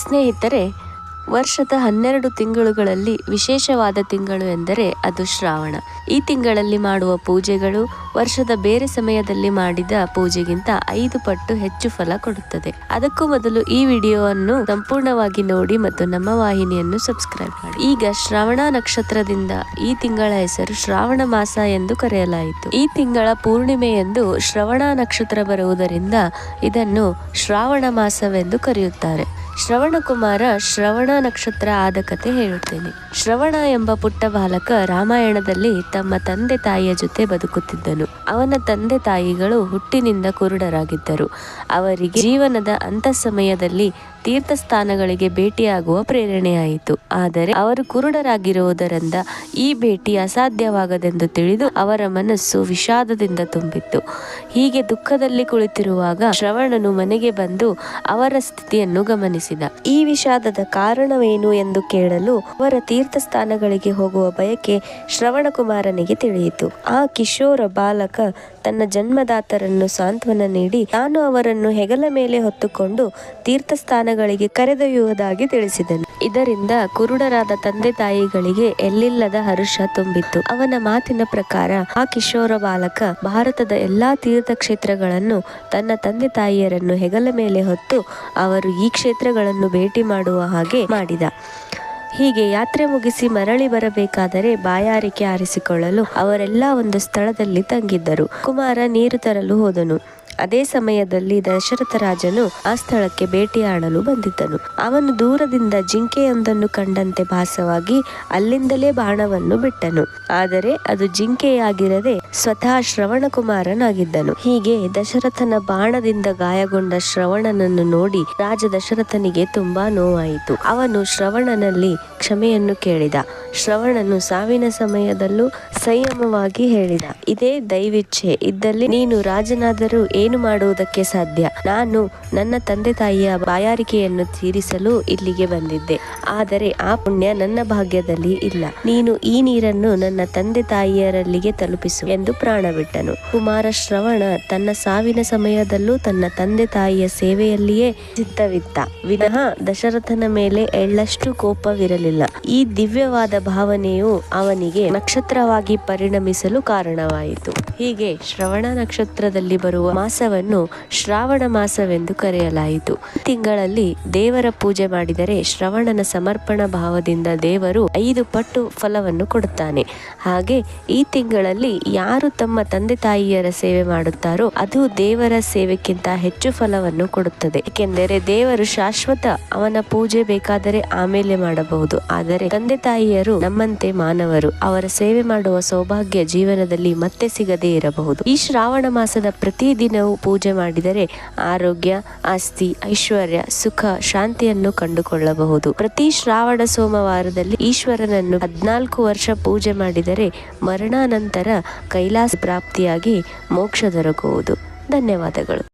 ಸ್ನೇಹಿತರೆ, ವರ್ಷದ ಹನ್ನೆರಡು ತಿಂಗಳುಗಳಲ್ಲಿ ವಿಶೇಷವಾದ ತಿಂಗಳು ಎಂದರೆ ಅದು ಶ್ರಾವಣ. ಈ ತಿಂಗಳಲ್ಲಿ ಮಾಡುವ ಪೂಜೆಗಳು ವರ್ಷದ ಬೇರೆ ಸಮಯದಲ್ಲಿ ಮಾಡಿದ ಪೂಜೆಗಿಂತ ಐದು ಪಟ್ಟು ಹೆಚ್ಚು ಫಲ ಕೊಡುತ್ತದೆ. ಅದಕ್ಕೂ ಮೊದಲು ಈ ವಿಡಿಯೋವನ್ನು ಸಂಪೂರ್ಣವಾಗಿ ನೋಡಿ ಮತ್ತು ನಮ್ಮ ವಾಹಿನಿಯನ್ನು ಸಬ್ಸ್ಕ್ರೈಬ್ ಮಾಡಿ. ಈಗ ಶ್ರಾವಣ ನಕ್ಷತ್ರದಿಂದ ಈ ತಿಂಗಳ ಹೆಸರು ಶ್ರಾವಣ ಮಾಸ ಎಂದು ಕರೆಯಲಾಯಿತು. ಈ ತಿಂಗಳ ಪೂರ್ಣಿಮೆಯೆಂದು ಶ್ರವಣ ನಕ್ಷತ್ರ ಬರುವುದರಿಂದ ಇದನ್ನು ಶ್ರಾವಣ ಮಾಸವೆಂದು ಕರೆಯುತ್ತಾರೆ. ಶ್ರವಣ ಕುಮಾರ ಶ್ರವಣ ನಕ್ಷತ್ರ ಆದ ಕತೆ ಹೇಳುತ್ತೇನೆ. ಶ್ರವಣ ಎಂಬ ಪುಟ್ಟ ಬಾಲಕ ರಾಮಾಯಣದಲ್ಲಿ ತಮ್ಮ ತಂದೆ ತಾಯಿಯ ಜೊತೆ ಬದುಕುತ್ತಿದ್ದನು. ಅವನ ತಂದೆ ತಾಯಿಗಳು ಹುಟ್ಟಿನಿಂದ ಕುರುಡರಾಗಿದ್ದರು. ಅವರಿಗೆ ಜೀವನದ ಅಂತ ಸಮಯದಲ್ಲಿ ತೀರ್ಥ ಸ್ಥಾನಗಳಿಗೆ ಭೇಟಿಯಾಗುವ ಪ್ರೇರಣೆಯಾಯಿತು. ಆದರೆ ಅವರು ಕುರುಡರಾಗಿರುವುದರಿಂದ ಈ ಭೇಟಿ ಅಸಾಧ್ಯವಾಗದೆಂದು ತಿಳಿದು ಅವರ ಮನಸ್ಸು ವಿಷಾದದಿಂದ ತುಂಬಿತ್ತು. ಹೀಗೆ ದುಃಖದಲ್ಲಿ ಕುಳಿತಿರುವಾಗ ಶ್ರವಣನು ಮನೆಗೆ ಬಂದು ಅವರ ಸ್ಥಿತಿಯನ್ನು ಗಮನಿಸಿದ. ಈ ವಿಷಾದದ ಕಾರಣವೇನು ಎಂದು ಕೇಳಲು ಅವರ ತೀರ್ಥಸ್ಥಾನಗಳಿಗೆ ಹೋಗುವ ಬಯಕೆ ಶ್ರವಣಕುಮಾರನಿಗೆ ತಿಳಿಯಿತು. ಆ ಕಿಶೋರ ಬಾಲಕ ತನ್ನ ಜನ್ಮದಾತರನ್ನು ಸಾಂತ್ವನ ನೀಡಿ ತಾನು ಅವರನ್ನು ಹೆಗಲ ಮೇಲೆ ಹೊತ್ತುಕೊಂಡು ತೀರ್ಥ ಸ್ಥಾನಗಳಿಗೆ ಕರೆದೊಯ್ಯುವುದಾಗಿ ತಿಳಿಸಿದನು. ಇದರಿಂದ ಕುರುಡರಾದ ತಂದೆ ತಾಯಿಗಳಿಗೆ ಎಲ್ಲಿಲ್ಲದ ಹರುಷ ತುಂಬಿತ್ತು. ಅವನ ಮಾತಿನ ಪ್ರಕಾರ ಆ ಕಿಶೋರ ಬಾಲಕ ಭಾರತದ ಎಲ್ಲಾ ತೀರ್ಥಕ್ಷೇತ್ರಗಳನ್ನು ತನ್ನ ತಂದೆ ತಾಯಿಯರನ್ನು ಹೆಗಲ ಮೇಲೆ ಹೊತ್ತು ಅವರು ಈ ಕ್ಷೇತ್ರಗಳನ್ನು ಭೇಟಿ ಮಾಡುವ ಹಾಗೆ ಮಾಡಿದ. ಹೀಗೆ ಯಾತ್ರೆ ಮುಗಿಸಿ ಮರಳಿ ಬರಬೇಕಾದರೆ ಬಾಯಾರಿಕೆ ಆರಿಸಿಕೊಳ್ಳಲು ಅವರೆಲ್ಲ ಒಂದು ಸ್ಥಳದಲ್ಲಿ ತಂಗಿದ್ದರು. ಕುಮಾರ ನೀರು ತರಲು ಹೋದನು. ಅದೇ ಸಮಯದಲ್ಲಿ ದಶರಥ ರಾಜನು ಆ ಸ್ಥಳಕ್ಕೆ ಭೇಟಿಯಾಡಲು ಬಂದಿದ್ದನು. ಅವನು ದೂರದಿಂದ ಜಿಂಕೆಯೊಂದನ್ನು ಕಂಡಂತೆ ಭಾಸವಾಗಿ ಅಲ್ಲಿಂದಲೇ ಬಾಣವನ್ನು ಬಿಟ್ಟನು. ಆದರೆ ಅದು ಜಿಂಕೆಯಾಗಿರದೆ ಸ್ವತಃ ಶ್ರವಣ ಕುಮಾರನಾಗಿದ್ದನು ಹೀಗೆ ದಶರಥನ ಬಾಣದಿಂದ ಗಾಯಗೊಂಡ ಶ್ರವಣನನ್ನು ನೋಡಿ ರಾಜ ದಶರಥನಿಗೆ ತುಂಬಾ ನೋವಾಯಿತು. ಅವನು ಶ್ರವಣನಲ್ಲಿ ಕ್ಷಮೆಯನ್ನು ಕೇಳಿದ. ಶ್ರವಣನು ಸಾವಿನ ಸಮಯದಲ್ಲೂ ಸಂಯಮವಾಗಿ ಹೇಳಿದ. ಇದೇ ದೈವಿಚ್ಛೆ. ಇದ್ದಲ್ಲಿ ನೀನು ರಾಜನಾದರೂ ಏನು ಮಾಡುವುದಕ್ಕೆ ಸಾಧ್ಯ? ನಾನು ನನ್ನ ತಂದೆ ತಾಯಿಯ ಬಾಯಾರಿಕೆಯನ್ನು ತೀರಿಸಲು ಇಲ್ಲಿಗೆ ಬಂದಿದ್ದೆ. ಆದರೆ ಆ ಪುಣ್ಯ ನನ್ನ ಭಾಗ್ಯದಲ್ಲಿ ಇಲ್ಲ. ನೀನು ಈ ನೀರನ್ನು ನನ್ನ ತಂದೆ ತಾಯಿಯರಲ್ಲಿಗೆ ತಲುಪಿಸು ಎಂದು ಪ್ರಾಣ ಬಿಟ್ಟನು ಕುಮಾರ ಶ್ರವಣ ತನ್ನ ಸಾವಿನ ಸಮಯದಲ್ಲೂ ತನ್ನ ತಂದೆ ತಾಯಿಯ ಸೇವೆಯಲ್ಲಿಯೇ ಚಿತ್ತವಿತ್ತ ವಿನಃ ದಶರಥನ ಮೇಲೆ ಎಳ್ಳಷ್ಟು ಕೋಪವಿರಲಿಲ್ಲ. ಈ ದಿವ್ಯವಾದ ಭಾವನೆಯು ಅವನಿಗೆ ನಕ್ಷತ್ರವಾಗಿ ಪರಿಣಮಿಸಲು ಕಾರಣವಾಯಿತು. ಹೀಗೆ ಶ್ರವಣ ನಕ್ಷತ್ರದಲ್ಲಿ ಬರುವ ಮಾಸವನ್ನು ಶ್ರಾವಣ ಮಾಸವೆಂದು ಕರೆಯಲಾಯಿತು. ತಿಂಗಳಲ್ಲಿ ದೇವರ ಪೂಜೆ ಮಾಡಿದರೆ ಶ್ರವಣನ ಸಮರ್ಪಣ ಭಾವದಿಂದ ದೇವರು ಐದು ಪಟ್ಟು ಫಲವನ್ನು ಕೊಡುತ್ತಾನೆ. ಹಾಗೆ ಈ ತಿಂಗಳಲ್ಲಿ ಯಾರು ತಮ್ಮ ತಂದೆ ತಾಯಿಯರ ಸೇವೆ ಮಾಡುತ್ತಾರೋ ಅದು ದೇವರ ಸೇವೆಕ್ಕಿಂತ ಹೆಚ್ಚು ಫಲವನ್ನು ಕೊಡುತ್ತದೆ. ಏಕೆಂದರೆ ದೇವರು ಶಾಶ್ವತ ಅವನ ಪೂಜೆ ಬೇಕಾದರೆ ಆಮೇಲೆ ಮಾಡಬಹುದು. ಆದರೆ ತಂದೆ ತಾಯಿಯರು ನಮ್ಮಂತೆ ಮಾನವರು. ಅವರ ಸೇವೆ ಮಾಡುವ ಸೌಭಾಗ್ಯ ಜೀವನದಲ್ಲಿ ಮತ್ತೆ ಸಿಗದೇ ಇರಬಹುದು. ಈ ಶ್ರಾವಣ ಮಾಸದ ಪ್ರತಿ ದಿನವೂ ಪೂಜೆ ಮಾಡಿದರೆ ಆರೋಗ್ಯ, ಆಸ್ತಿ, ಐಶ್ವರ್ಯ, ಸುಖ, ಶಾಂತಿಯನ್ನು ಕಂಡುಕೊಳ್ಳಬಹುದು. ಪ್ರತಿ ಶ್ರಾವಣ ಸೋಮವಾರದಲ್ಲಿ ಈಶ್ವರನನ್ನು ಹದಿನಾಲ್ಕು ವರ್ಷ ಪೂಜೆ ಮಾಡಿದರೆ ಮರಣಾನಂತರ ಕೈಲಾಸ ಪ್ರಾಪ್ತಿಯಾಗಿ ಮೋಕ್ಷ ದೊರಕುವುದು. ಧನ್ಯವಾದಗಳು.